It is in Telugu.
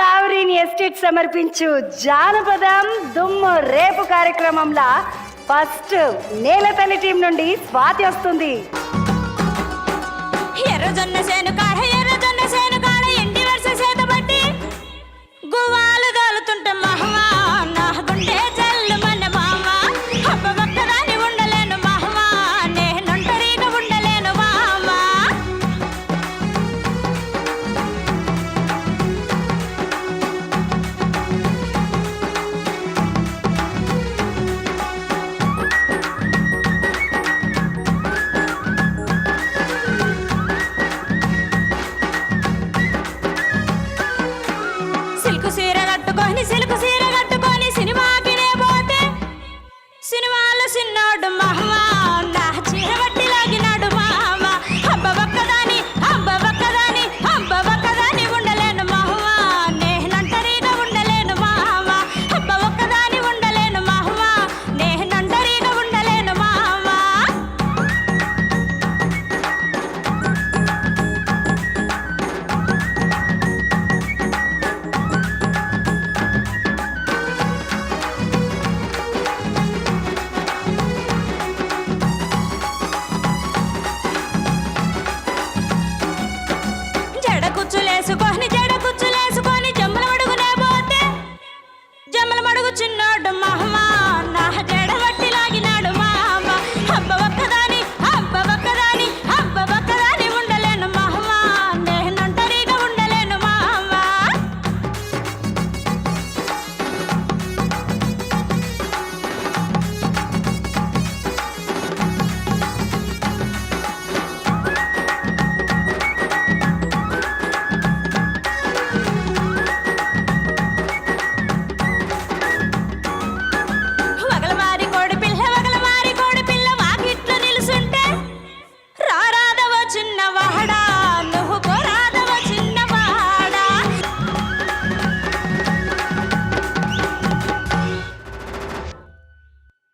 సావరీని ఎస్టేట్ సమర్పించు జానపదం దుమ్ము రేపు కార్యక్రమంలో ఫస్ట్ నేల తల్లి టీం నుండి స్వాతి వస్తుంది. ఎర్రజొన్న సేను ఎర్రజొన్న సిలుకు సీర కట్టుకొని సీర कुछ नोट महमा